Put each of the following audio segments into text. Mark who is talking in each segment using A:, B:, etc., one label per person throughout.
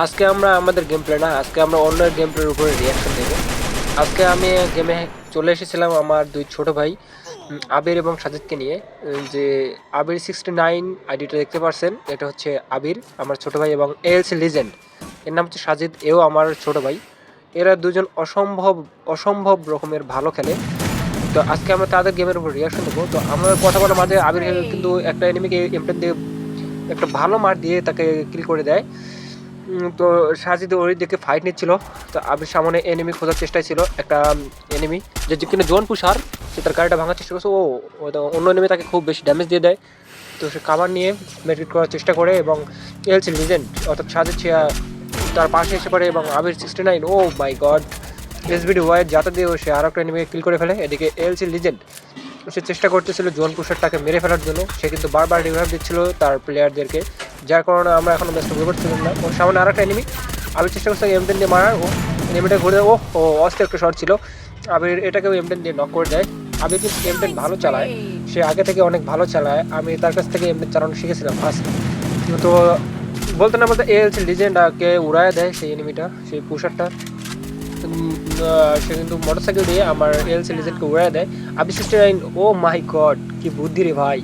A: আজকে আমরা আমাদের গেম প্লে না, আজকে আমরা অন্য গেম প্লের উপরে রিয়াকশন দেবো আজকে আমি গেমে চলে এসেছিলাম আমার দুই ছোট ভাই আবির এবং সাজিদকে নিয়ে। যে আবির সিক্সটি নাইন আইডিটা দেখতে পারছেন, এটা হচ্ছে আবির, আমার ছোট ভাই এবং এলসি লিজেন্ড এর নাম হচ্ছে সাজিদ, এও আমার ছোট ভাই। এরা দুজন অসম্ভব অসম্ভব রকমের ভালো খেলে। তো আজকে আমরা তাদের গেমের উপর রিয়াকশন দেবো তো আমরা কথা বলার মাঝে আবির কিন্তু একটা এনিমিকে এমপ্লেন দিয়ে একটা ভালো মার দিয়ে তাকে কিল করে দেয়। তো সাজিদ ওই দিকে ফাইট নিচ্ছিল। তো আবির সামনে এনিমি খোঁজার চেষ্টায় ছিল একটা এনিমি যে কিনা জোন পুষার সে তার গাড়িটা ভাঙার চেষ্টা করছে। ও অন্য এনিমি তাকে খুব বেশি ড্যামেজ দিয়ে দেয়। তো সে কাভার নিয়ে মেডিকেট করার চেষ্টা করে এবং এলসি লিজেন্ড অর্থাৎ সাজিদ তার পাশে এসে পড়ে এবং Abir sixty nine oh my god SBD wide যাতে দিয়ে সে আর একটা এনিমি কিল করে ফেলে। এদিকে এলসি লিজেন্ড সে চেষ্টা করতেছিল জোন পুষারটাকে মেরে ফেলার জন্য। সে কিন্তু বারবার রিভাইভ দিচ্ছিল তার প্লেয়ারদেরকে যার কারণে আমরা এখন ম্যাচটা বুঝতে পারছিলাম না। ওর সামনে আর একটা এনিমি আমি চেষ্টা করছি এমটেন দিয়ে মারার। ও এনিমিটা ঘুরে ও ও অস্ত একটা শট ছিল। আবির এটাকেও এমটেন দিয়ে নক করে দেয়। আবির কিন্তু এমটেন ভালো চালায়। সে আগে থেকে অনেক ভালো চালায়। আমি তার কাছ থেকে এমটেন চালানো শিখেছিলাম ফার্স্ট তো বলতে না বলতে এলসি লিজেন্ড কে উড়ায় দেয় সেই এনিমিটা সেই পুষারটা সে কিন্তু মোটরসাইকেল দিয়ে আমার এলসি লিজেন্ডকে উড়ায় দেয়। আবি নাইন ও মাই গড কি বুদ্ধি রে ভাই।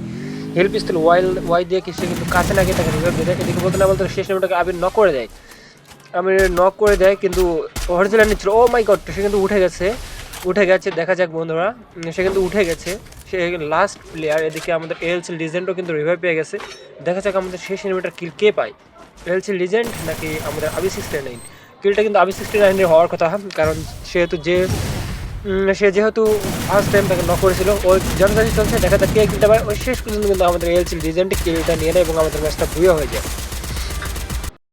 A: হেল্প পিস্তল ওয়াইল, ওয়াই দিয়ে কি সে কিন্তু কাছে না গিয়ে তাকে রিভাইভ দিয়ে দেয়। এদিকে বলতে না বলতে শেষ নিমিটাকে আবির নক করে দেয়। আমি নক করে দেয়, কিন্তু হরিজেলার নিচ্ছিল। ও মাই গড সে কিন্তু উঠে গেছে। উঠে গেছে, দেখা যাক বন্ধুরা। সে কিন্তু উঠে গেছে। সে লাস্ট প্লেয়ার এদিকে আমাদের এলসি লিজেন্ডও কিন্তু রিভাইভ পেয়ে গেছে। দেখা যাক আমাদের শেষ নিমিটার কিল কে পায়। এলসি লিজেন্ড নাকি আমাদের আবি সিক্সটি নাইন কিলটা কিন্তু আবি সিক্সটি নাইনের হওয়ার কথা, কারণ সেহেতু যে সে যেহেতু ফার্স্ট টাইম তাকে ন করেছিল ওই জনজাতি চলছে, দেখা যাক কে কিনতে পারে ওই শেষ পর্যন্ত কিন্তু আমাদের এলসি লিজেন্ড কিলটা নিয়ে নেয় এবং আমাদের ম্যাচটা ভুয়ে হয়ে যায়।